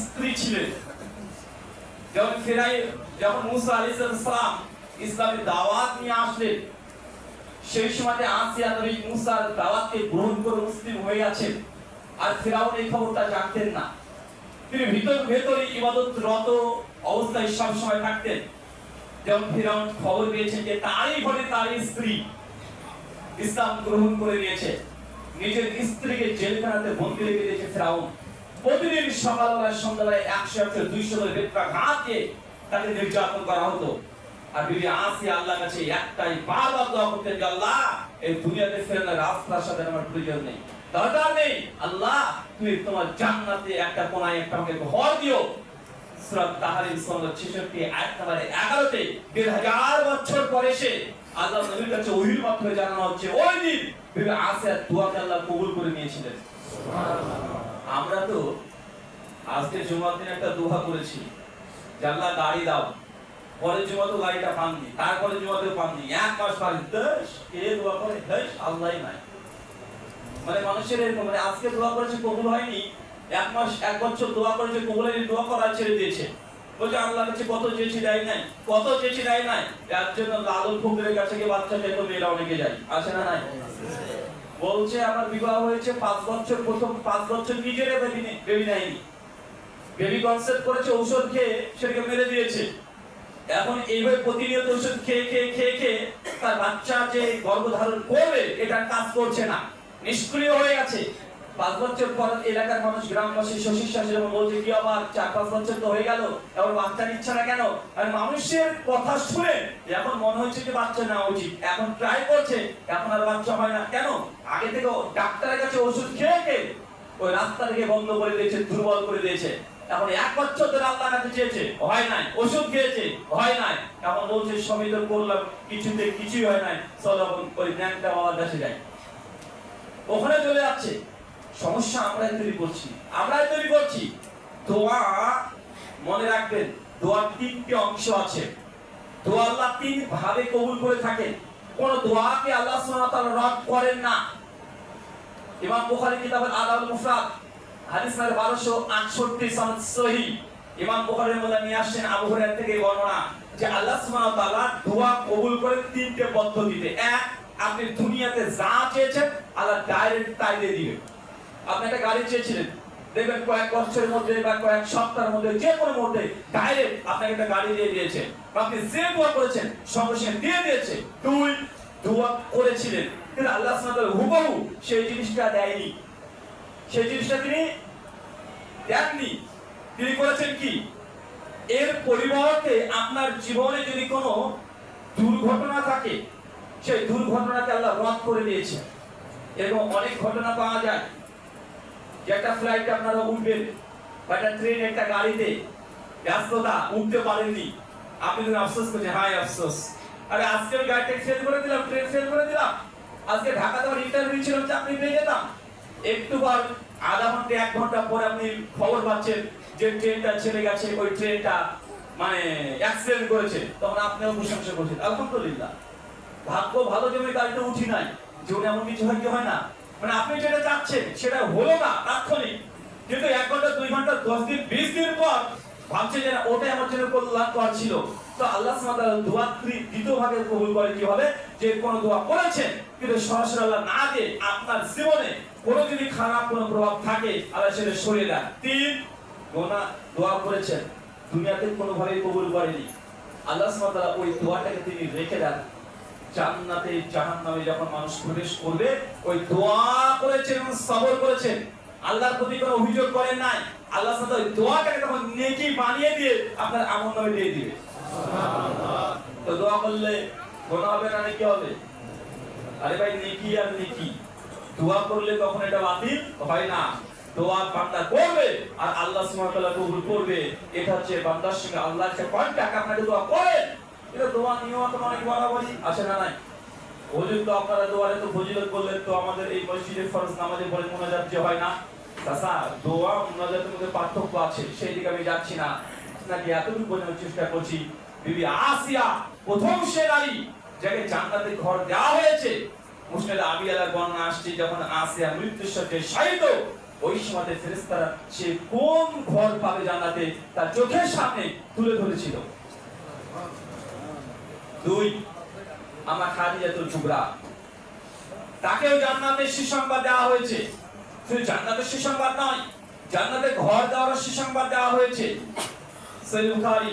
স্ত্রী ছিলেন। যখন ফেরাই, যখন মুসা সালাম ইসলামের দাওয়াত নিয়ে আসলেন, সেই সময় আসিয়া মুসার দাওয়াতকে গ্রহণ করে মুসলিম হয়ে আছেন আর ফেরাউন এই খবরটা জানতেন না। তিনি ভিতর ভেতরে ইবাদতরত অবস্থায় সব সময় থাকতেন। যেমন ফেরাউন খবর পেয়েছেন যে তারই ঘরে তার স্ত্রী ইসলাম গ্রহণ করে নিয়েছে, নিজের স্ত্রীকে জেলখানাতে বন্দি রেখে দিয়েছে ফেরাউন। প্রতিদিন সকালবেলা সন্ধ্যাবেলায় একশো একশো দুইশো করে বেত্রা ঘাত তাকে নির্যাতন করা হতো। আর বিবি আসি আল্লাহ কাছে একটাই বারবার দোয়া করতেন যে, আল্লাহ, এই দুনিয়াতে ফেরানোর রাস্তার সাথে আমার প্রয়োজন নেই। দরকার নেই। আল্লাহ, তুমি তোমার জান্নাতে একটা কোনায় একটা আমাকে ঘর দিও। সূরা তাহরিম সূরা 66 আয়াত নম্বর 11 তে 1000 বছর পরে সে আল্লাহ নবীর কাছে ওহির মাধ্যমে জানানো হচ্ছে, ওই দিন বিবি আল্লাহ কবুল করে নিয়েছিলেন। আমরা তো আজকে জুমার দিন একটা দোহা করেছি। যে আল্লাহ গাড়ি দাও। পরের জুমাতেও গাড়িটা পাননি তারপরে জুমাতেও পাননি এক মাস পানি দেশ, কে দোয়া করে? দেশ, আল্লাহই নাই। মানে মানুষের এরকম মানে আজকে দোয়া করেছে, কবুল হয়নি। এক মাস, এক বছর দোয়া করেছে, কবুল হয়নি, দোয়া করা ছেড়ে দিয়েছে। বলছে আল্লাহ কাছে কত চেয়েছি, দেয় নাই? কত চেয়েছি, দেয় নাই? এর জন্য লালন ফকিরের কাছে গিয়ে বাচ্চা চাইতো, মেয়েরা অনেকে যায়। আছে না নাই? বলছে আমার বিবাহ হয়েছে পাঁচ বছর, প্রথম পাঁচ বছর নিজের বেবি নেয়নি। বেবি কনসেপ্ট করেছে, ঔষধ খেয়ে সেটাকে মেরে দিয়েছে। এখন এইভাবে প্রতিনিয়ত ওষুধ খেয়ে খেয়ে খেয়ে খেয়ে তার বাচ্চা যে গর্ভধারণ করবে, এটা কাজ করছে না। নিষ্ক্রিয় হয়ে গেছে পাঁচ বছর পর এলাকার মানুষ, গ্রামবাসী, শশী শাশুড়ি বলছে, কি আবার চার পাঁচ বছর তো হয়ে গেল, এবার বাচ্চা নিচ্ছে না কেন? আর মানুষের কথা শুনে এখন মনে হচ্ছে যে বাচ্চা নেওয়া উচিত। এখন ট্রাই করছে, এখন আর বাচ্চা হয় না। কেন? আগে থেকে ডাক্তারের কাছে ওষুধ খেয়ে ওই রাস্তা থেকে বন্ধ করে দিয়েছে, দুর্বল করে দিয়েছে। এখন এক বছর ধরে আল্লাহ কাছে চেয়েছে, হয় নাই, ওষুধ খেয়েছে, হয় নাই। এখন বলছে সমিত করলাম, কিছুতে কিছুই হয় নাই, চলো ওই ন্যাংটা বাবার কাছে যায় ওখানে চলে যাচ্ছে। সমস্যা আমরাই তৈরি করছি। আমরাই তৈরি করছি। দোয়া মনে রাখবেন দোয়ার তিনটি অংশ আছে। দোয়া আল্লাহ তিন ভাবে কবুল করে থাকেন। কোন দোয়াকে আল্লাহ সুবহানাহু রদ করেন না। ইমাম বুখারী কিতাবের আদাবুল মুফরাদ, হাদিস নাম্বার 1268 সনদ সহিহ। ইমাম বুখারীর মধ্যে নিয়ে আসছেন আবু হুরায়রা থেকে বর্ণনা যে আল্লাহ সুবহানাহু তাআলা দোয়া কবুল করে তিনটে পদ্ধতিতে। এক, আপনি দুনিয়াতে যা চেয়েছেন, আল্লাহ ডাইরেক্ট তাই দিয়ে দিবেন। আপনি একটা গাড়ি চেয়েছিলেন। দেখবেন কয়েক বছরের মধ্যে বা কয়েক সপ্তাহের মধ্যে যে কোনো মধ্যে ডাইরেক্ট আপনাকে একটা গাড়ি দিয়ে দিয়েছে। আপনি যে দোয়া করেছেন সঙ্গে সঙ্গে দিয়ে দিয়েছে। দুই, দোয়া করেছিলেন। কিন্তু আল্লাহ সুবহানাহু হুবহু সেই জিনিসটা দেয়নি। সেই জিনিসটা তিনি দেননি। তিনি করেছেন কি? এর পরিবর্তে আপনার জীবনে যদি কোনো দুর্ঘটনা থাকে, সেই দুর্ঘটনাকে আল্লাহ রদ করে দিয়েছে এরকম অনেক ঘটনা পাওয়া যায়। যে একটা ফ্লাইটে আপনারা উঠবেন, বা একটা ট্রেন একটা গাড়িতে, ব্যস্ততা, উঠতে পারেননি। আপনি যদি আফসোস করছেন হাই আফসোস। আরে আজকে ওই গাড়িটা ফেল করে দিলাম ট্রেন ফেল করে দিলাম। আজকে ঢাকাতে আমার ইন্টারভিউ ছিল চাকরি পেয়ে যেতাম। একটু বার আধা ঘণ্টা, এক ঘণ্টা পরে আপনি খবর পাচ্ছেন যে ট্রেনটা ছেড়ে গেছে, ওই ট্রেনটা মানে অ্যাক্সিডেন্ট করেছে। তখন আপনিও প্রশংসা করছেন। আলহামদুলিল্লাহ। ভাগ্য ভালো জমে গাড়িতে উঠি নাই, জীবনে এমন কিছু হয় কি হয় না? মানে আপনি যেটা চাচ্ছেন সেটা হলো না তাৎক্ষণিক। কিন্তু এক ঘণ্টা, দুই ঘণ্টা, দশ দিন, বিশ দিন পর ভাবছে যে ওটাই আমার জন্য কল্যাণকর ছিল। তো আল্লাহ সুবহানাহু দোয়া দ্বিতীয় ভাগে কবুল করে কি হবে? যে কোন দোয়া করেছেন, কিন্তু সরাসরি আল্লাহ না দিয়ে আপনার জীবনে কোনো যদি খারাপ কোনো প্রভাব থাকে, আল্লাহ সেটা সরিয়ে দেন। তিন, গোনা দোয়া করেছেন। দুনিয়াতে কোনোভাবেই কবুল করেনি আল্লাহ সুবহানাহু ওই দোয়াটাকে তিনি রেখে দেন। জান্নাতে, জাহান্নামে যখন মানুষ প্রবেশ করবে, ওই দোয়া করেছেন সবর করেছেন। আল্লাহর প্রতি কোনো অভিযোগ করেন নাই। আল্লাহ সাথে ওই দোয়াটাকে তখন নেকি বানিয়ে দিয়ে আপনার আমল নামে দিয়ে দিবে। তো দোয়া করলে গোনা হবে না, নাকি হবে? আরে ভাই, নেকি আর নেকি। দোয়া করলে তখন এটা বাতিল? হয় না। দোয়া বান্দা করবে আর আল্লাহ সুবহানাহু কবুল করবে। এটা হচ্ছে বান্দার সঙ্গে আল্লাহর সাথে কন্টাক্ট আপনাকে দোয়া করেন এটা দোয়া নিয়েও আপনার অনেক বরাবরই আসে না নাই। হুজুর তো আপনারা দোয়ারে তো ফজিলত বললেন তো আমাদের এই মসজিদের ফরজ নামাজে পড়ে মোনাজাত যে হয় না? চাচা, দোয়া, মোনাজাতের মধ্যে পার্থক্য আছে, সেই দিকে আমি যাচ্ছি না। আপনাকে এতটুকু বোঝানোর চেষ্টা করছি। বিবি আসিয়া, প্রথম সে নারী যাকে জান্নাতে ঘর দেওয়া হয়েছে। মুসলিম আবি বর্ণনা আসছে, যখন আসিয়া মৃত্যুর সাথে শায়িত, ওই সময় ফেরেশতারা সে কোন ঘর পাবে জান্নাতে? তার চোখের সামনে তুলে ধরেছিল। দুই, আমার খাদিজাতুল কুবরা তাকেও জান্নাতের সুসংবাদ দেওয়া হয়েছে। শুধু জান্নাতের সুসংবাদ নয়, জান্নাতে ঘর দেওয়ার সুসংবাদ দেওয়া হয়েছে। সহিহ বুখারী,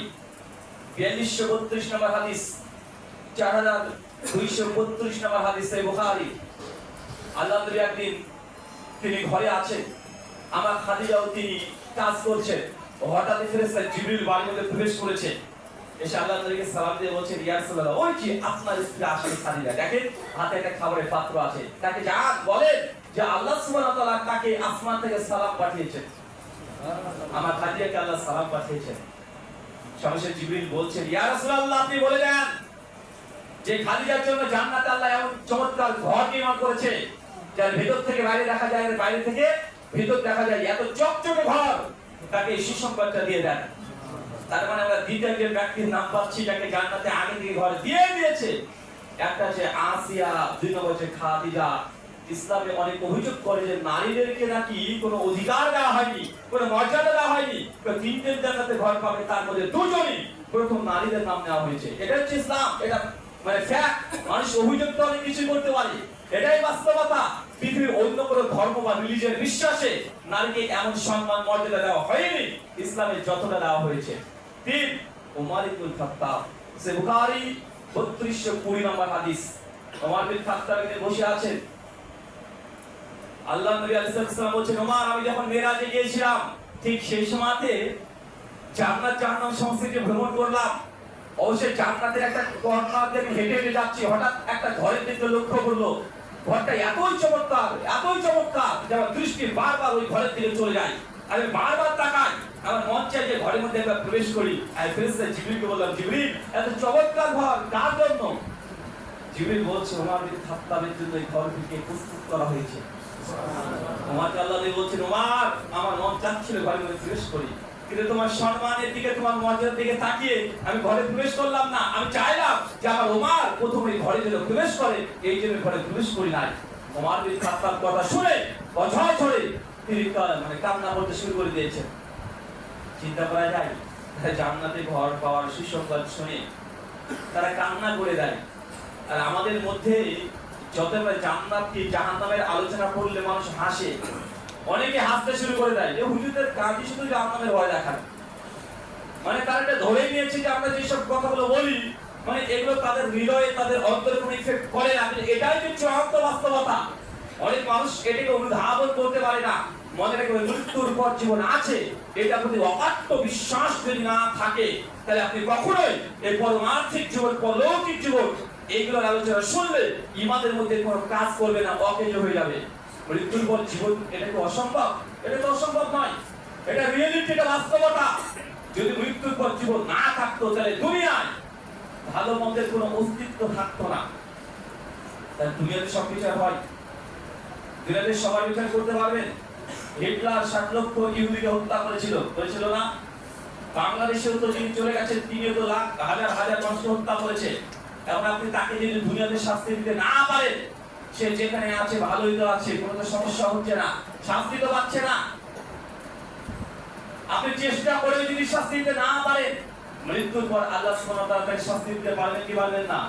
বিয়াল্লিশশো বত্রিশ নম্বর হাদিস, চার হাজার দুইশো বত্রিশ নম্বর হাদিস বুখারী। আল্লাহ নবী একদিন তিনি ঘরে আছেন। আমার খাদিজাও তিনি কাজ করছেন। হঠাৎ ফেরেশতা জিবরিল বাড়ির মধ্যে প্রবেশ করেছে এসে আল্লাহ আপনি বলে দেন যে জন্য এমন চমৎকার ঘর করেছে থেকে বাইরে দেখা যায় বাইরে থেকে ভেতর দেখা যায় এত চকচকে ঘর, তাকে সুসংবাদটা দিয়ে দেন। তার মানে আমরা দ্বিতীয় যে ব্যক্তির নাম পাচ্ছি যাকে জান্নাতে আগে থেকে দিয়ে দিয়েছে। একটা আসিয়া, দুই নম্বর খাদিজা, ইসলামে অনেক অভিযোগ করে যে নারীদেরকে নাকি অধিকার দেওয়া হয়নি মর্যাদা দেওয়া হয়নি তো তিনজন জান্নাতে ঘর পাবে, তার মধ্যে দুজনই প্রথম নারীদের নাম নেওয়া হয়েছে। এটা হচ্ছে ইসলাম, এটা মানে ফ্যাক্ট মানুষ অভিযোগ তো অনেক কিছু করতে পারে। এটাই বাস্তবতা, পৃথিবীর অন্য কোনো ধর্ম বা রিলিজের বিশ্বাসে নারীকে এমন সম্মান, মর্যাদা দেওয়া হয়নি ইসলামের যতটা দেওয়া হয়েছে। তিন ওমর ইবনুল খাত্তাব। সে বুখারী 3220 নম্বর হাদিস। খাত্তাব এখানে বসে আছেন। আল্লাহ নবী আলাইহিস সালাম আমি যখন মেরাজে গিয়েছিলাম, ঠিক সেই সময়তে জান্নাত জাহান্নাম সংস্কৃতি ভ্রমণ করলাম। অবশ্যই জান্নাতের একটা হেঁটে হেঁটে যাচ্ছি। হঠাৎ একটা ঘরের দিকে লক্ষ্য করল, ঘরটা এতই চমৎকার এতই চমৎকার যে আমার দৃষ্টি বারবার ওই ঘরের দিকে চলে যায়। আমি বারবার তাকাই। আমার মন চাই যে ঘরের মধ্যে একবার প্রবেশ করি। আমি ফেরেশতা জিবরিলকে বললাম জিবরিল এত চমৎকার ঘর কার জন্য? জিবরিল বলছে ওমর বিন খাত্তাবের জন্য এই ঘরটিকে প্রস্তুত করা হয়েছে। ওমর আল্লাহ বলছেন ওমর আমার মন চাচ্ছিল ঘরের মধ্যে প্রবেশ করি। কিন্তু তোমার সম্মানের দিকে তোমার মর্যাদার দিকে তাকিয়ে আমি ঘরে প্রবেশ করলাম না। আমি চাইলাম যে আমার ওমর প্রথমে ঘরে যেন প্রবেশ করে। এই জন্য ঘরে প্রবেশ করি নাই। ওমর বিন খাত্তাব কথা শুনে অঝয় ছড়ে মানে কান্না করতে শুরু করে চিন্তা করা যায় জান্নাতে ঘর পাওয়ার সুসংবাদ শুনে তারা কান্না করে দেয়। আর আমাদের মধ্যে জাহান্নামের আলোচনা করলে মানুষ হাসে, অনেকে হাসতে শুরু করে দেয় যে, হুজুরদের কাজই শুধু জাহান্নামের ভয় দেখায় মানে তারা এটা ধরে নিয়েছে যে, আমরা যেসব কথাগুলো বলি মানে এগুলো তাদের হৃদয়ে, তাদের অন্তরে কোনো ইফেক্ট করে না। এটাই যে চূড়ান্ত বাস্তবতা। অনেক মানুষ এটাকে অনুধাবন করতে পারে না। মনে রাখবেন মৃত্যুর পর জীবন আছে। এটা প্রতি অকাট্য বিশ্বাস যদি না থাকে, তাহলে আপনি কখনোই এই পরমার্থিক জীবন পরলৌকিক জীবন, এইগুলোর আলোচনা শুনলে ইমাদের মধ্যে কোনো কাজ করবে না, অকেজ হয়ে যাবে। মৃত্যুর পর জীবন, এটা কি অসম্ভব? এটা তো অসম্ভব নয়। এটা রিয়েলিটি এটা বাস্তবতা। যদি মৃত্যুর পর জীবন না থাকতো, তাহলে দুনিয়ায় ভালো মন্দের কোনো অস্তিত্ব থাকতো না। তাহলে দুনিয়াতে সব বিচার হয়। দুনিয়াতে সবার বিচার করতে পারবেন। হিটলার ষাট লক্ষ ইহুদিকে হত্যা করেছিল। করেছিল না? বাংলাদেশেও তো যিনি চলে গেছেন, তিনিও তো লাখ, হাজার হাজার মানুষকে হত্যা করেছে। এখন আপনি তাকে যদি দুনিয়াতে শাস্তি দিতে না পারেন, সে যেখানে আছে, ভালোই তো আছে, কোনো তো সমস্যা হচ্ছে না, শাস্তি তো পাচ্ছে না। আপনি চেষ্টা করে যদি শাস্তি দিতে না পারেন, মৃত্যুর পর আল্লাহ সুবহানাহু ওয়া তাআলা শাস্তি দিতে পারবেন কি পারবেন না?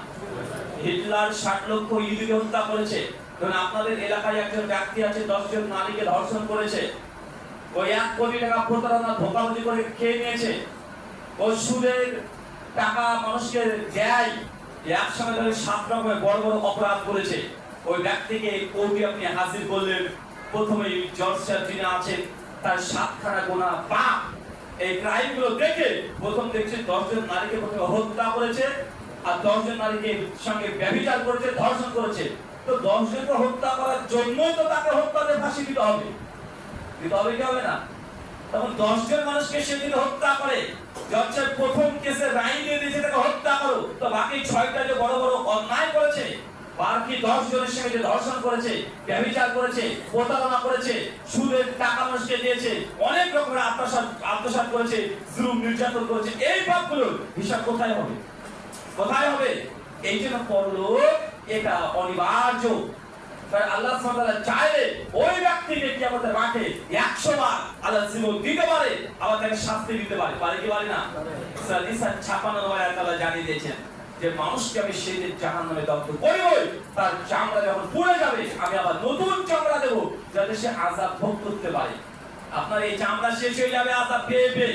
হিটলার ষাট লক্ষ ইহুদিকে হত্যা করেছে। ধরুন আপনাদের এলাকায় একজন ব্যক্তি আছে দশ জন নারীকে ধর্ষণ করেছে। ওই এক কোটি টাকা প্রতারণা ধোকাবাজি করে খেয়ে নিয়েছে। ওই সুদের টাকা মানুষকে দেয় একসঙ্গে ধরে সাত রকমের বড় বড় অপরাধ করেছে। ওই ব্যক্তিকে কোর্টে আপনি হাজির করলেন। প্রথমে জর্জিয়ার যিনি আছেন, তার সাতখানা গোনা পাপ এই ক্রাইমগুলো দেখে প্রথম দেখছে দশজন নারীকে প্রথমে হত্যা করেছে, আর দশজন নারীকে সঙ্গে ব্যভিচার করেছে, ধর্ষণ করেছে। তো দশজনকে হত্যা করার জন্যই তো তাকে হত্যাতে ফাঁসি দিতে হবে। দিতে হবে কি হবে না? তখন দশজন মানুষকে সেদিন হত্যা করে। জজের প্রথম কেসে রায় দিয়ে দিয়েছে, তাকে হত্যা করো। তো বাকি ছয়টা যে বড় বড় অন্যায় করেছে, বাকি দশ জনের সঙ্গে যে ধর্ষণ করেছে, ব্যভিচার করেছে, প্রতারণা করেছে, সুদের টাকা মানুষকে দিয়েছে, অনেক রকমের আত্মসাৎ আত্মসাৎ করেছে, জুলুম, নির্যাতন করেছে। এই পাপগুলোর হিসাব কোথায় হবে? কোথায় হবে? এই জন্য পরলোক এটা অনিবার্য। আল্লাহ চাইলে ওই ব্যক্তিকে কি আমাদের মাঠে 100 বার আল্লাহ জীবন দিতে পারে শাস্তি দিতে পারে। পারে কি পারে না? সূরা নিসা 56 নম্বর আয়াত আল্লাহ জানিয়ে দিয়েছেন যে, মানুষকে আমি সেই দিন জাহান্নামে দগ্ধ করিবই। তার চামড়া যখন পুড়ে যাবে, আমি আবার নতুন চামড়া দেব, যাতে সে আযাব ভোগ করতে পারে। আপনার এই চামড়া শেষ হয়ে যাবে, আযাব পেয়ে পেয়ে।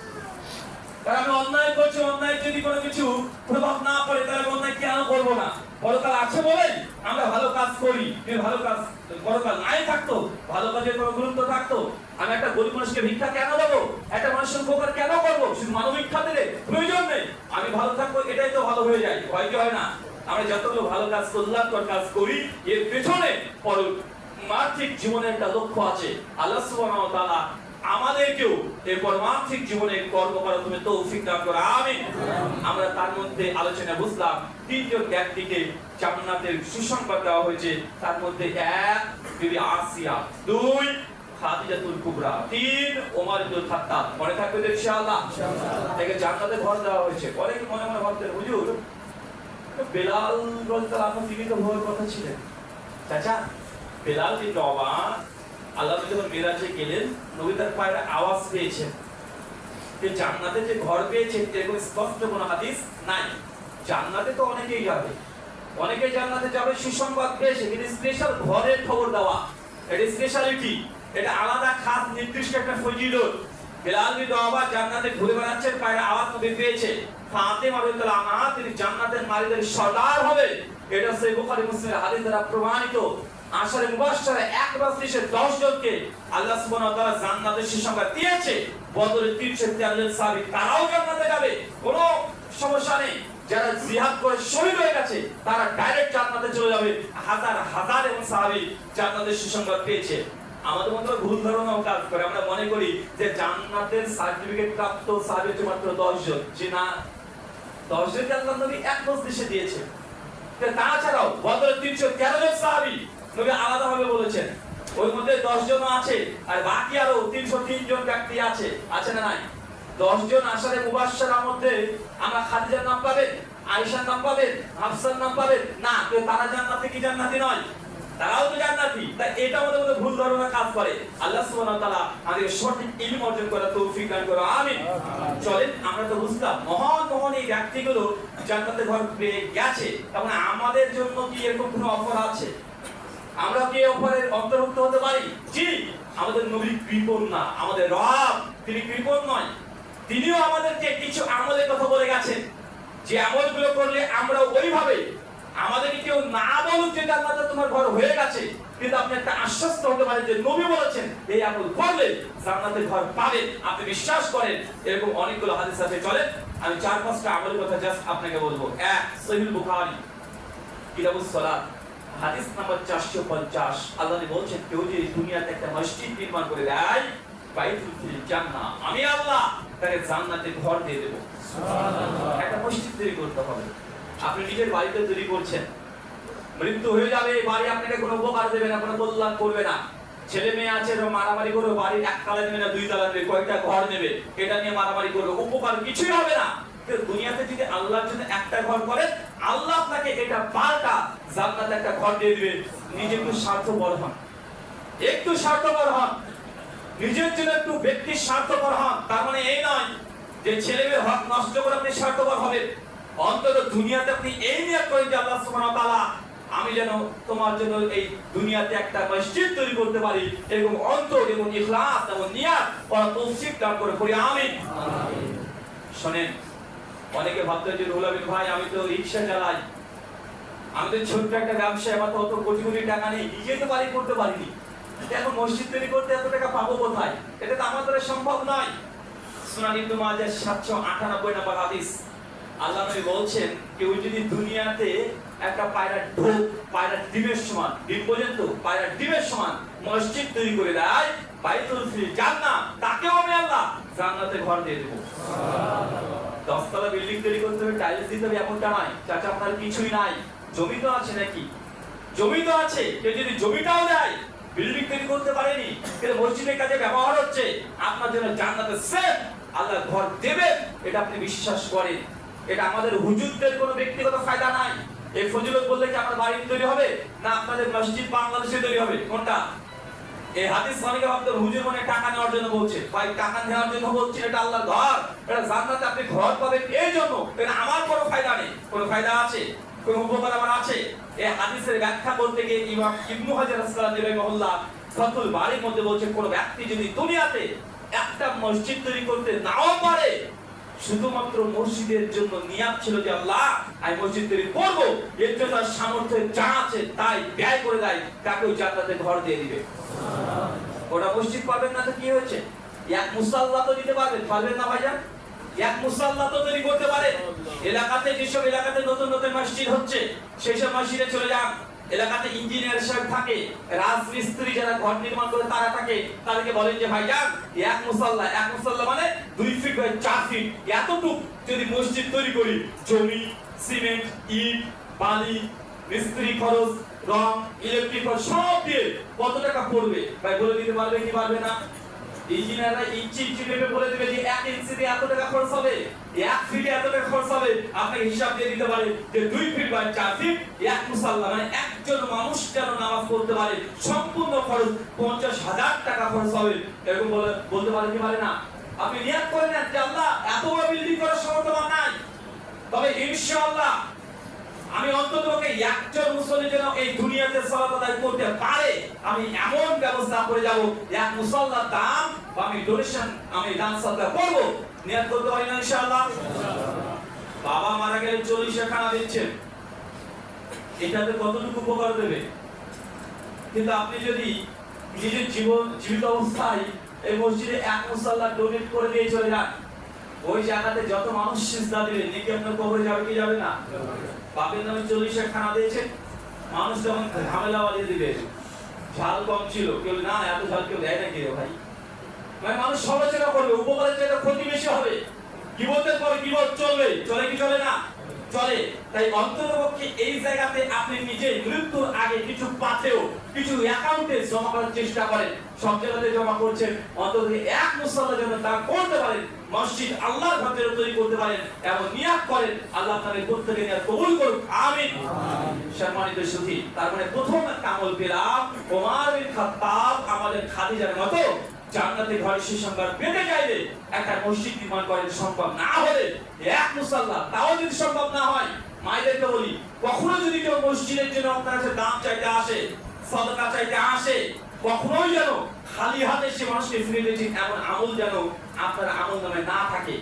কারণ আমি অন্যায় করছি, অন্যায় যদি কোনো কিছু প্রভাব না পড়ে, তাহলে অন্যায় কেন করব না? পরকাল আছে বলেই আমরা ভালো কাজ করি। ভালো কাজ পরকাল নাই থাকতো, ভালো কাজের কোনো গুরুত্ব থাকতো। আমি একটা গরিব মানুষকে ভিক্ষা কেন দেবো? একটা মানুষের উপকার কেন করব? শুধু মানবিক খাতিরে প্রয়োজন নেই। আমি ভালো থাকব, এটাই তো ভালো হয়ে যায়। হয় কি হয় না? আমরা যতগুলো ভালো কাজ কল্যাণকর কাজ করি, এর পেছনে পর মার্থিক জীবনের একটা লক্ষ্য আছে। আল্লাহ সুবহানাহু ওয়া তাআলা আমাদেরকেও এই পরমার্থিক জীবনে কর্ম করার তুমি তৌফিক দান করো। আমিন। আমরা তার মধ্যে আলোচনা বুঝলাম তিনজন ব্যক্তিকে জান্নাতের সুসংবাদ দেওয়া হয়েছে। তার মধ্যে এক বিবি আসিয়া। দুই খাদিজাতুল কুবরা। তিন ওমর ইবনুল খাত্তাব। মনে থাকবে তো ইনশাআল্লাহ? তাকে জান্নাতে ঘর দেওয়া হয়েছে। কি মনে মনে ভাবতেন হুজুর বেলাল রাদিয়াল্লাহু আনহু তিনি তো কথা ছিলেন। চাচা বেলাল রবা আল্লাহ যখন মিরাজে গেলেন, নবী তার পায়ের আওয়াজ পেয়েছেন। যে জান্নাতে যে ঘর পেয়েছেন, এরকম স্পষ্ট কোনো হাদিস নাই। জান্নাতে তো অনেকেই যাবে। অনেকে জান্নাতে যাবে, সুসংবাদ পেয়েছে, কিন্তু স্পেশাল ঘরের খবর দেওয়া, এটা স্পেশালিটি এটা আলাদা খাস, নির্দিষ্ট একটা ফজিলত। বেলাল বিন রবা জান্নাতে ঘুরে বেড়াচ্ছেন, পায়ের আওয়াজ নবী পেয়েছে। তিনি জান্নাতের নারীদের হবে। এটা সেই বুখারী, মুসলিমের হাদিস দ্বারা প্রমাণিত। আশারে মুবাশশারে এক বাসলিশে 10 জনকে আল্লাহ সুবহানাহু ওয়া তাআলা জান্নাতের সুসংবাদ দিয়েছে। বদরের 343 জন সাহাবী তারাও জান্নাতে যাবে। কোনো সমস্যা নেই। যারা জিহাদ করে শহীদ হয়ে গেছে, তারা ডাইরেক্ট জান্নাতে চলে যাবে। হাজার হাজার এবং সাহাবী জান্নাতের সুসংবাদ পেয়েছে। আমাদের মধ্যে ভুল ধারণাও কাজ করে। আমরা মনে করি যে জান্নাতের সার্টিফিকেট প্রাপ্ত সাহাবী হচ্ছে মাত্র 10 জন। যে না 10 জনকে আল্লাহ নবী এক মজলিসে দিয়েছে। তাছাড়াও বদরের 313 জন সাহাবী নবী আলাদাভাবে বলেছেন, ওর মধ্যে 10 জন আছে, আর বাকি আরও 303 জন ব্যক্তি আছে। আছে না নাই? 10 জন আসারে মুবাশশারার মধ্যে আমরা খাদিজার নাম পাবেন, আয়েশার নাম পাবেন, হাফসার নাম পাবেন? না কেউ তারা জান্নাতি কি জান্নাতি নয়? তারাও তো জান্নাতি এটা আমাদের মধ্যে ভুল ধারণা কাজ করে। আল্লাহ সুবহানাহু তাআলা আমাদের সঠিক ইলম অর্জন করার তৌফিক দান করো, আমিন। চলেন, আমরা তো বুঝলাম, মহান মহান এই ব্যক্তিগুলো জান্নাতে ঘর পেয়ে গেছে, তার মানে আমাদের জন্য কি এরকম কোনো অফার আছে? আমরা কি অফারের অন্তর্ভুক্ত হতে পারি? জি, আমাদের নবী কৃপণ না, আমাদের রব, তিনি কৃপণ নয়। তিনিও আমাদেরকে কিছু আমলের কথা বলে গেছেন। যে আমলগুলো করলে আমরা ওইভাবে, আমাদেরকে কেউ না বলুক যে জান্নাতে তোমার ঘর হয়ে গেছে, কিন্তু আপনি একটা আশ্বস্ত হতে পারেন যে নবী বলেছেন, এই আমল করলে জান্নাতে ঘর পাবেন। আপনি বিশ্বাস করেন, এরকম অনেকগুলো হাদিস আছে। চলেন, আমি চার পাঁচটা আমলের কথা জাস্ট আপনাকে বলব। এক, সহিহ বুখারী, কিতাবুস সালাত। হাদিস নাম্বার 450 আল্লাহ বলছেন কেউ যদি দুনিয়াতে একটা মসজিদ নির্মাণ করে দেয় বাইতুল ফিল আমি আল্লাহ তাকে জান্নাতে ঘর দিয়ে দেব। একটা মসজিদ তৈরি করতে হবে। আপনি নিজের বাড়িতে তৈরি করছেন। মৃত্যু হয়ে যাবে বাড়ি আপনাকে কোনো উপকার দেবে না কোনো কল্যাণ করবে না। ছেলে মেয়ে আছে মারামারি করবে বাড়ির এক তালা নেবে না দুই তালা নেবে কয়েকটা ঘর নেবে এটা নিয়ে মারামারি করবে উপকার কিছুই হবে না। দুনিয়াতে যদি আল্লাহর জন্য একটা ঘর করেন আল্লাহ আপনাকে এটা পাল্টা জান্নাতে একটা ঘর দিয়ে দিবে। নিজে একটু স্বার্থপর হন। একটু স্বার্থপর হন। নিজের জন্য একটু ব্যক্তির স্বার্থপর হন। তার মানে এই নয় যে ছেলে মেয়ের হক নষ্ট করে আপনি স্বার্থপর হবেন। অন্তত দুনিয়াতে আপনি এই নিয়ে করেন যে আল্লাহ সুবহানাহু তাআলা, আমি যেন তোমার জন্য এই দুনিয়াতে একটা মসজিদ তৈরি করতে পারি। এরকম অন্তর এবং ইখলাস এবং নিয়াত করা তৌফিক দান করে করি। আমিন। শুনেন অনেকে ভাবতে যে আমিন, ভাই, আমি তো রিক্সা চালাই। আমি তো ছোট্ট একটা ব্যবসায়, আমার তো অত কোটি কোটি টাকা নেই। নিজে তো বাড়ি করতে পারিনি। এখন মসজিদ তৈরি করতে এত টাকা পাবো কোথায়? এটা তো আমার দ্বারা সম্ভব নয়। সুনান ইবনে মাজাহ 798 নম্বর হাদিস। আল্লাহ নবী বলছেন, কেউ যদি দুনিয়াতে একটা পায়রা ঢোক পায়রা ডিমের সমান, ডিম পর্যন্ত, পায়রা ডিমের সমান মসজিদ তৈরি করে দেয়, বাইতুল ফিল জান্নাত, তাকেও আমি আল্লাহ জান্নাতে ঘর দিয়ে দেবো। দশতলা বিল্ডিং তৈরি করতে হবে টাইলস দিতে হবে, এমনটা নয়। চাচা, আপনার কিছুই নাই। জমি তো আছে নাকি? জমি তো আছে, কেউ যদি জমিটাও দেয়, বিল্ডিং তৈরি করতে পারেনি কিন্তু মসজিদের কাজে ব্যবহার হচ্ছে। আপনার জন্য জান্নাতে সেফ, আল্লাহ ঘর দেবে এটা আপনি বিশ্বাস করেন। এটা আমাদের হুজুরদের কোনো ব্যক্তিগত ফায়দা নাই। এই ফজিলত বললে কি আমার বাড়ি তৈরি হবে, না আপনাদের মসজিদ বাংলাদেশে তৈরি হবে? কোনটা? এই হাদিস অনেকে ভাবতেন হুজুর মনে টাকা নেওয়ার জন্য বলছে। ভাই, টাকা নেওয়ার জন্য বলছে, এটা আল্লাহর ঘর। এটা জান্নাতে আপনি ঘর পাবেন এই জন্য। এটা আমার কোনো ফায়দা নেই। কোনো ফায়দা আছে? কোনো উপকার আমার আছে? এই হাদিসের ব্যাখ্যা করতে গিয়ে ইমাম ইবনু হাজার আসকালানি রাহিমাহুল্লাহ ফাতুল বাড়ির মধ্যে বলছে, কোন ব্যক্তি যদি দুনিয়াতে একটা মসজিদ তৈরি করতে নাও পারে শুধুমাত্র মসজিদের জন্য নিয়াত ছিল যে আল্লাহ, আমি মসজিদ তৈরি করব, এর জন্য তার সামর্থ্য যা আছে তাই ব্যয় করে দেয়, তাকে ওই জান্নাতে ঘর দিয়ে দিবে। ওটা মসজিদ পাবেন না তো কি হয়েছে? এক মুসাল্লা তো দিতে পারবেন পারবেন না ভাইজান? এক মুসাল্লা তো তৈরি করতে পারে। এলাকাতে যেসব এলাকাতে নতুন নতুন মসজিদ হচ্ছে সেই সব মসজিদে চলে যান। এলাকাতে ইঞ্জিনিয়ার সাহেব থাকে, রাজমিস্ত্রি যারা ঘর নির্মাণ করে তারা থাকে, তাদেরকে বলেন যে ভাই যান এক মুসাল্লা এক মুসাল্লা মানে দুই ফিট বাই চার ফিট এতটুক যদি মসজিদ তৈরি করি, জমি, সিমেন্ট, ইট, বালি, মিস্ত্রি খরচ, রং ইলেকট্রিক খরচ, সব দিয়ে কত টাকা পড়বে? ভাই, বলে দিতে পারবে কি পারবে না? ইঞ্জিনিয়াররা ইঞ্চি ইঞ্চি ভেবে বলে দেবে যে এক ইঞ্চিতে এত টাকা খরচ হবে, এক ফিটে এত টাকা খরচ হবে। আপনাকে হিসাব দিয়ে দিতে পারে যে দুই ফিট বা চার ফিট, এক মুসাল্লা মানে একজন মানুষ যেন নামাজ পড়তে পারে। সম্পূর্ণ খরচ পঞ্চাশ হাজার টাকা খরচ হবে। এরকম বলে, বলতে পারে কি পারে না? আপনি নিয়াত করে নেন যে আল্লাহ, এত বড় বিল্ডিং করার সামর্থ্য আমার নাই। তবে ইনশাআল্লাহ আমি অন্ততপক্ষে একজন মুসল্লি যেন এই দুনিয়াতে সালাত আদায় করতে পারে, আমি এমন ব্যবস্থা করে যাব, এক মুসল্লার দাম বা আমি ডোনেশন আমি দান সাদকা করব। নিয়ত করতে পারি না ইনশাআল্লাহ? বাবা মারা গেলে চল্লিশ খানা দিচ্ছেন। এটাতে কতটুকু উপকার দেবে? কিন্তু আপনি যদি নিজের জীবন, জীবিত অবস্থায় এই মসজিদে এক মুসাল্লা ডোনেট করে দিয়ে চলে যান, ওই জায়গাতে যত মানুষ সিজদা দিবে, নেকি আপনার কবরে যাবে কি যাবে না? বাপের নামে চল্লিশের খানা দিয়েছে মানুষ যখন ঝামেলা বাজিয়ে দিবে, ঝাল কম ছিল, কেউ না এত ঝাল কেউ দেয় না কি ভাই? মানে মানুষ সমালোচনা করবে, উপকারের ক্ষতি বেশি হবে। চলবে, চলে কি চলে না? চলে। তাই অন্ততপক্ষে এই জায়গাতে আপনি নিজে মৃত্যুর আগে কিছু পাতেও, কিছু অ্যাকাউন্টে জমা করার চেষ্টা করেন। সব জায়গাতে জমা করছেন, অন্তত এক মুসল্লা যেন তা করতে পারেন। মসজিদ আল্লাহর ঘরে তৈরি করতে পারেন এবং নিয়াত করেন আল্লাহ আপনাদের প্রত্যেকে নিয়াত কবুল করুক আমিন। সম্মানিত সুধী তার মানে প্রথম একটা আমল পেলাম ওমর বিন খাত্তাব আমাদের খাদিজার মতো জান্নাতে ঘরে সে সংখ্যা পেতে চাইলে একটা মসজিদ নির্মাণ করেন সম্ভব না হলে এক মুসাল্লা তাও যদি সম্ভব না হয় মায়েদেরকে বলি কখনো যদি কেউ মসজিদের জন্য আপনার কাছে দাম চাইতে আসে সদকা চাইতে আসে কখনোই যেন খালি হাতে সে মানুষকে ফিরে দিয়েছে এমন আমল যেন আপনার আমল নামে না থাকে,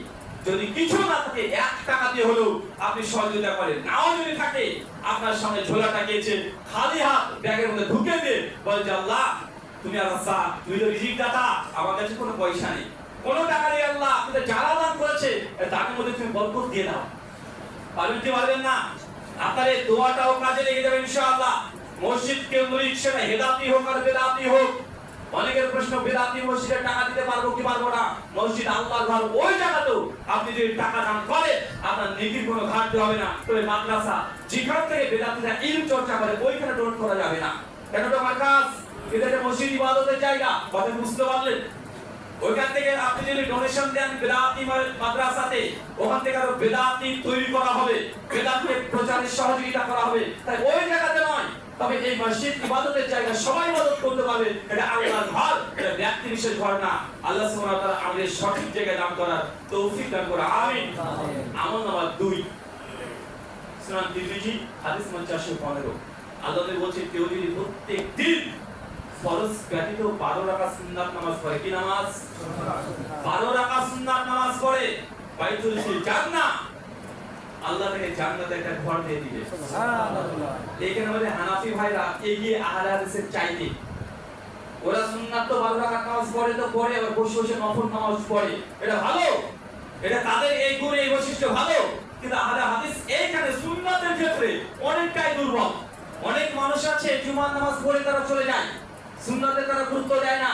যদি কিছু না থাকে, এক টাকা দিয়ে হলেও আপনি সহযোগিতা করেন। নাও যদি থাকে, আপনার সামনে ঝোলাটা গিয়েছে, খালি হাত ব্যাগের মধ্যে ঢুকে দিয়ে বলে যে আল্লাহ, তুমি আল্লাহ তুমি তো রিজিক দাতা আমার কাছে কোনো পয়সা নেই। কোনো টাকা নেই আল্লাহ আপনি তো যারা দান করেছে তার মধ্যে তুমি বরকত দিয়ে দাও। পারবেন পারবেন না? আপনার এই দোয়াটাও কাজে লেগে যাবে ইনশাআল্লাহ। মসজিদ কেন্দ্রিক সেটা হেদাতি হোক আর বেদাতি হোক অনেকের প্রশ্ন, বেদাতি মসজিদে টাকা দিতে পারব কি পারব না? মসজিদ আল্লাহর ঘর, ওই জায়গাতেও আপনি যদি টাকা দান করেন, আপনার নেকির কোনো ঘাটতি হবে না। তবে মাদ্রাসা, যেখান থেকে বেদাতিরা ইলম চর্চা করে, ওইখানে ডোনেট করা যাবে না। কেন তো এটা মসজিদ ইবাদতের জায়গা কথা বুঝতে পারলেন? ওইখান থেকে আপনি যদি ডোনেশন দেন বেদাতি মাদ্রাসাতে, ওখান থেকে আরও বেদাতি তৈরি করা হবে। বেদাতকে প্রচারের সহযোগিতা করা হবে। তাই ওই জায়গাতে নয় তবে এই মসজিদ ইবাদতের জায়গা সবাই ইবাদত করতে পারবে এটা আল্লাহর ঘর এটা ব্যক্তি বিশেষ ঘর না। আল্লাহ সুবহানাহু ওয়া তাআলা আমাদের সঠিক জায়গায় নাম করার তৌফিক দান করে আমিন। আমল নাম্বার 2 সুনান তিরমিজি হাদিস নম্বর 415 আল্লাহ বলছে কেউ যদি প্রত্যেক দিন ফরজ ব্যতীত 12 রাকাত সুন্নাত নামাজ পড়ে কি নামাজ? 12 রাকাত সুন্নাত নামাজ পড়ে। বাইতুল জান্নাহ। আল্লাহ তাকে জান্নাতে একটা ঘর দিয়ে দিবে। এখানে আমাদের হানাফি ভাইরা এগিয়ে আহলে হাদিসের চাইতে। ওরা সুন্নাত তো ভালো রাখার নামাজ পড়ে তো পড়ে আবার বসে বসে নফল নামাজ পড়ে। এটা ভালো। এটা তাদের এই গুণ এই বৈশিষ্ট্য ভালো। কিন্তু আহলে হাদিস এইখানে সুন্নাতের ক্ষেত্রে অনেকটাই দুর্বল। অনেক মানুষ আছে জুমার নামাজ পড়ে তারা চলে যায়। সুন্নাতে তারা গুরুত্ব দেয় না।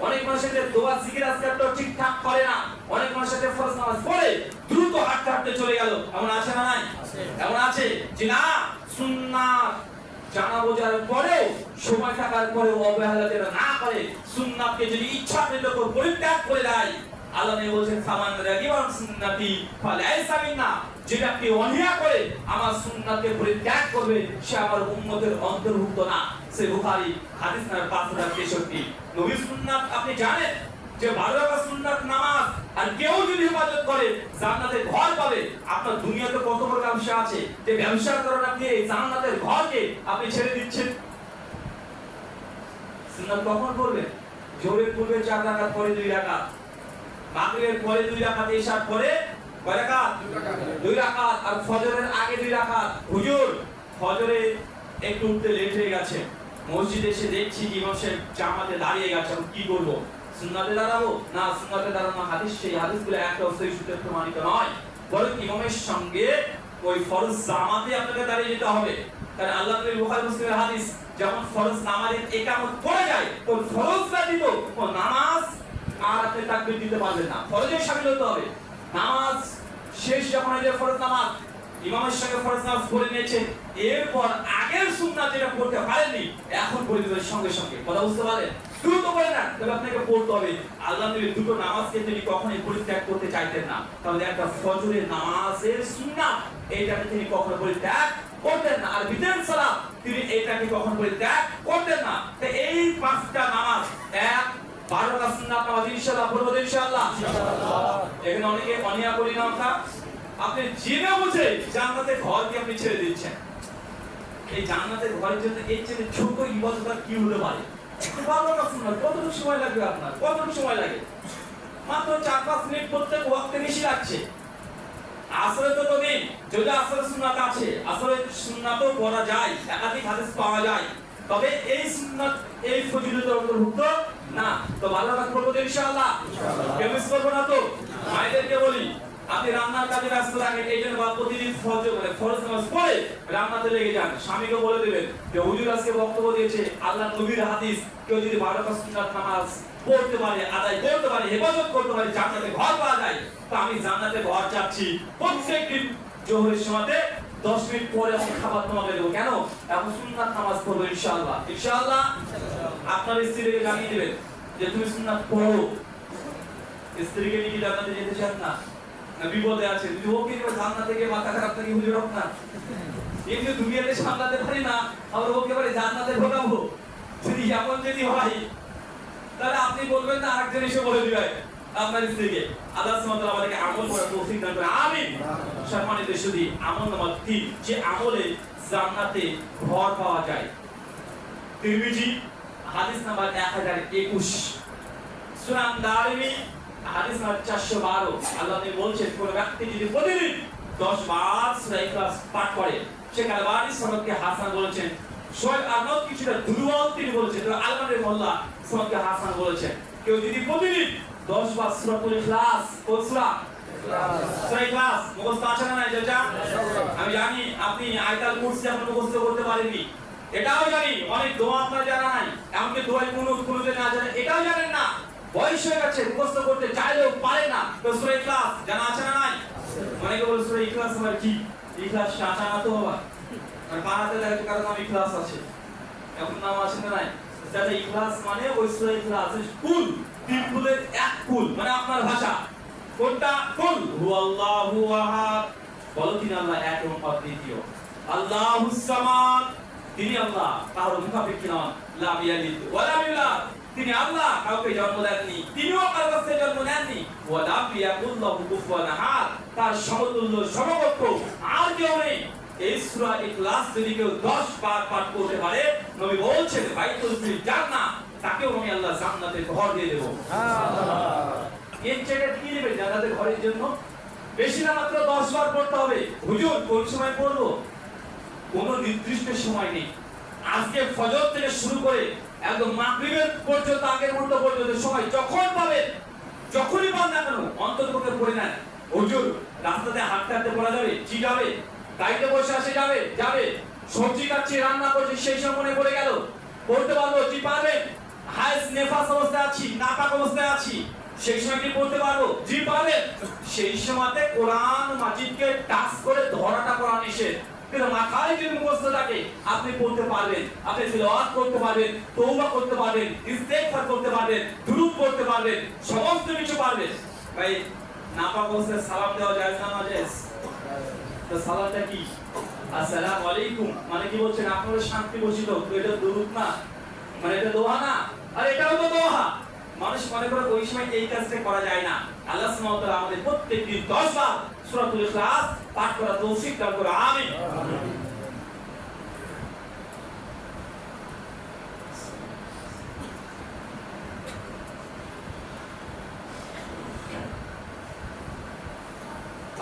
অনেক মানুষের দোয়া জিকির আজকারটা ঠিকঠাক করে না। অনেক মানুষের ফরজ নামাজ পড়ে দ্রুত হাঁটতে হাঁটতে চলে গেল। এমন আছে না নাই? এমন আছে যে না সুন্নাত জানা বোঝার পরেও সময় থাকার পরেও অবহেলা যেন না করে সুন্নাতকে যদি ইচ্ছাকৃত করে পরিত্যাগ করে দেয় আল্লাহ নবী বলছেন সামান রাগিবান সুন্নতি ফালাইসা মিন্না যে অনিয়া করে আমার সুন্নাতকে পরিত্যাগ করবে, সে আমার উম্মতের অন্তর্ভুক্ত না। সে বুখারী হাদিস নাম্বার 5063 নবী সুন্নাত আপনি জানেন যে বারো রাকাত সুন্নাত নামাজ, আর কেউ যদি হেফাজত করে, জান্নাতের ঘর পাবে। আপনার দুনিয়াতে কত বড় ব্যবসা আছে? যে ব্যবসার কারণে আপনি এই জান্নাতের ঘরকে আপনি ছেড়ে দিচ্ছেন। সুন্নাত কখন করবেন? জোরে পূর্বে চার রাকাত, পরে দুই রাকাত। মাগরিবের পরে দুই রাকাত, এশার পরে একটু উঠতে গেছে। মসজিদে এসে দেখছি ইমাম জামাতে দাঁড়িয়ে গেছে। কি করব? সুন্নাতে দাঁড়াবো? না, সুন্নাতে দাঁড়ানো হাদিস, সেই হাদিসগুলো একটা নয়। বরং ইমামের সঙ্গে ওই ফরজ জামাতে আপনাকে দাঁড়িয়ে যেতে হবে। কারণ আল্লাহ নবী বুখারী মুসলিমের হাদিস, যখন ফরজ নামাজের একামত পড়ে যায় তো ফরজ ও নামাজ আর আপনি তাকবীর দিতে পারবেন না। ফরজে শামিল হতে হবে। নামাজ শেষ যখন যায় ফরজ নামাজ, ইমামের সঙ্গে ফরজ নামাজ পড়ে নিয়েছেন এরপর আগের সুন্নাত যেটা পড়তে পারেননি, এখন পড়ে দেবেন সঙ্গে সঙ্গে। কথা বুঝতে পারলেন? দ্রুত করে না তবে আপনাকে পড়তে হবে। আল্লাহ নবী দুটো নামাজকে তিনি কখনোই পরিত্যাগ করতে চাইতেন না। তাহলে একটা ফজরের নামাজের সুন্নাত, এইটাকে তিনি কখনো পরিত্যাগ করতেন না। আর বিদেন সালাম তিনি এইটাকে কখনো পরিত্যাগ করতেন না। তো এই পাঁচটা নামাজ, এক বারোটা করি আপনি জেনে বুঝে জান্নাতের ঘরকে আপনি ছেড়ে দিচ্ছেন। এই জান্নাতের ঘরের জন্য এই চেয়ে ছোট ইবাদত কি হতে পারে? কতটুকু সময় লাগবে আপনার? কতটুকু সময় লাগে? মাত্র চার পাঁচ মিনিট প্রত্যেক ওয়াক্তে বেশি লাগছে। আসলে তো তো নেই, যদি আসলে সুন্নাত আছে আসলে সুন্নাতও পড়া যায়, একাধিক হাদিস পাওয়া যায়। তবে এই সুন্নাত, এই ফজিলতের অন্তর্ভুক্ত না, তো ভালো কাজ করব তো ইনশাআল্লাহ। কেউ মিস করব না তো? মায়েদেরকে বলি, আপনি রান্নার কাজে ব্যস্ত থাকেন, এই জন্য প্রতিদিন ফজর মানে ফরজ নামাজ পড়ে রান্নাতে লেগে যান। স্বামীকে বলে দেবেন, যে হুজুর আজকে বক্তব্য দিয়েছে আল্লাহ নবীর হাদিস, কেউ যদি বারো পাঁচ নামাজ পড়তে পারে, আদায় করতে পারে, হেফাজত করতে পারে, জান্নাতে ঘর পাওয়া যায়। তো আমি জান্নাতে ঘর চাচ্ছি প্রত্যেক দিন জোহরের সময়তে দশ মিনিট পরে আমি খাবার তোমাকে দেবো কেন? এখন সুন্নাত নামাজ পড়ব, ইনশাআল্লাহ। ইনশাআল্লাহ আপনার স্ত্রীকে জানিয়ে দেবেন যে তুমি সুন্নাত পড়ো। স্ত্রীকে নিয়ে কি জান্নাতে যেতে চান না? না বিপদে আছে। যদি ওকে এবার জান্নাতে গিয়ে মাথা খারাপ থাকে হুজুর না? এমনি দুনিয়াতে সামলাতে পারি না, আবার ওকে এবারে জান্নাতে ঢোকাবো। যদি এমন যদি হয়, তাহলে আপনি বলবেন না, আরেকজন এসে বলে দিবে। আপনার স্ত্রীকে আল্লাহ সুবহানাহু আমাদেরকে আমল করার তৌফিক দান করে আমিন। সম্মানিত শুধু আমল নাম্বার 3 যে আমলে জান্নাতে ঘর পাওয়া যায়। তিরমিজি, হাদিস নাম্বার 1021 সুনান দারিমি হাদিস নাম্বার 412 আল্লাহ বলছেন, কোন ব্যক্তি যদি প্রতিদিন 10 বার সূরা ইখলাস পাঠ করে সে কালবারি সনদকে হাসান বলেছেন সোহেব আহমদ কিছুটা দুর্বল তিনি বলেছেন আলমানের মোল্লা সনদকে হাসান বলেছেন। কেউ যদি প্রতিদিন 10 বার সূরাতুল ইখলাস কোন সূরা? সূরা ইখলাস মুখস্থ আছে না নাই চাচা আমি জানি আপনি আয়াতুল কুরসি আপনি মুখস্থ করতে পারেননি। এটাও জানি অনেক দোয়া আপনার জানা নাই। এমনকি দোয়াই কুনুত কুনুতে না জানেন এটাও জানেন না। বয়স হয়ে গেছে মুখস্থ করতে চাইলেও পারে না। তো সূরা ইখলাস জানা আছে না নাই? অনেকে বলে সূরা ইখলাস মানে কি? ইখলাস চাচা না তো বাবা বানাতে লাগে কারণ নাম ইখলাস আছে। এখন নাম আছে না নাই? চাচা ইখলাস মানে ওই সূরা ইখলাস কুল তিন এক কুল মানে আপনার ভাষা। কোনটা? কুল হুয়াল্লাহু আহাদ। বলো তিনি আল্লাহ এক এবং অদ্বিতীয় আল্লাহুস সামাদ। তিনি আল্লাহ, কারও মুখাপেক্ষী নন। লা ইয়ালিদ তিনি আল্লাহ, কাউকে জন্ম দেননি। তিনিও কারও কাছ জন্ম নেননি। ওয়া লা ইয়াকুল্লাহু কুফুয়ান আহাদ। তার সমতুল্য সমকক্ষ আর কেউ নেই। এই সূরা ইখলাস যদি কেউ 10 বার পাঠ করতে পারে, নবী বলছেন, বাইতুল ফিল জান্নাহ। তাকেও আমি আল্লাহ জান্নাতে ঘর দিয়ে দেবো। এর চেয়ে কি নেবে জান্নাতে ঘরের জন্য? বেশি না মাত্র 10 বার পড়তে হবে। হুজুর কোন সময় পড়ব? কোন নির্দিষ্ট সময় নেই। আজকে ফজর থেকে শুরু করে একদম মাগরিবের পর্যন্ত আগের মুহূর্ত পর্যন্ত সময় যখন পাবেন যখনই পান না কেন অন্তর্পক্ষে পড়ে নেন। হুজুর রাস্তাতে হাঁটতে হাঁটতে পড়া যাবে জি যাবে গাড়িতে বসে আসে যাবে যাবে। সবজি কাটছি রান্না করছি সেই সময় মনে পড়ে গেল। পড়তে পারব জি পারবেন। হাইস নেফাস অবস্থায় আছি, নাপাক অবস্থায় আছি। সেই সময় কি পড়তে পারব? জি সেই সময়তে কোরআন মাজিদকে টাচ করে ধরাটা কোরআন নিষেধ। কিন্তু মাথায় যদি মুখস্থ থাকে, আপনি পড়তে পারবেন। আপনি করতে পারবেন করতে পারবেন করতে পারবেন পড়তে পারবেন, সমস্ত কিছু পারবেন। ভাই, নাপাক অবস্থায় সালাম দেওয়া যায় না জায়েজ তো সালামটা কি? আসসালামু আলাইকুম। মানে কি বলছেন? আপনারা শান্তি বসিত তো এটা না? মানে এটা দোয়া না। আর এটাও তো দোয়া মানুষ মনে করে ওই সময় এই কাজটা করা যায় না। আল্লাহ সুবহানাহু ওয়া তাআলা আমাদের প্রত্যেকদিন 10 বার সূরাতুল ইখলাস পাঠ করা তৌফিক দান করে আমিন।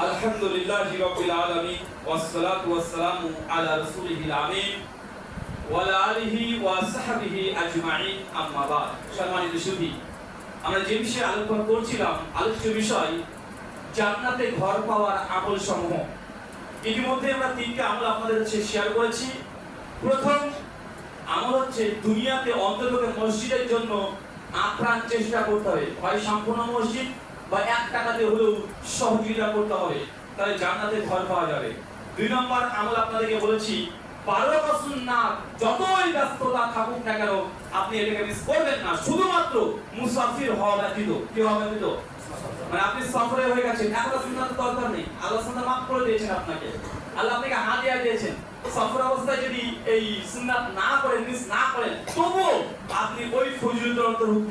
আলহামদুলিল্লাহ রাব্বিল আলামিন। ওয়াসসালাতু ওয়াসসালামু আলা রাসূলিহিল আমিন। আমরা যে বিষয়ে আলোচনা করছিলাম আলোচ্য বিষয় জান্নাতে ঘর পাওয়ার আমল সমূহ ইতিমধ্যে আমরা তিনটি আমল আপনাদের কাছে শেয়ার করেছি। প্রথম আমল হচ্ছে দুনিয়াতে অন্তত মসজিদের জন্য আপ্রাণ চেষ্টা করতে হবে। হয় সম্পূর্ণ মসজিদ বা এক টাকাতে হলেও সহযোগিতা করতে হবে। তাহলে জান্নাতে ঘর পাওয়া যাবে। দুই নম্বর আমল আপনাদেরকে বলেছি যতই ব্যস্ততা থাকুক না কেন, আপনি এটাকে মিস করবেন না। শুধুমাত্র মুসাফির হওয়া ব্যতীত, কি হওয়া ব্যতীত? মানে আপনি সফরে হয়ে গেছেন এখন সুন্নাত দরকার নেই। আল্লাহ সুন্নাত মাফ করে দিয়েছেন আপনাকে। আল্লাহ আপনাকে হাদিয়া দিয়েছেন। সফর অবস্থায় যদি এই সুন্নাত না করেন মিস না করেন, তবুও আপনি ওই অন্তর্ভুক্ত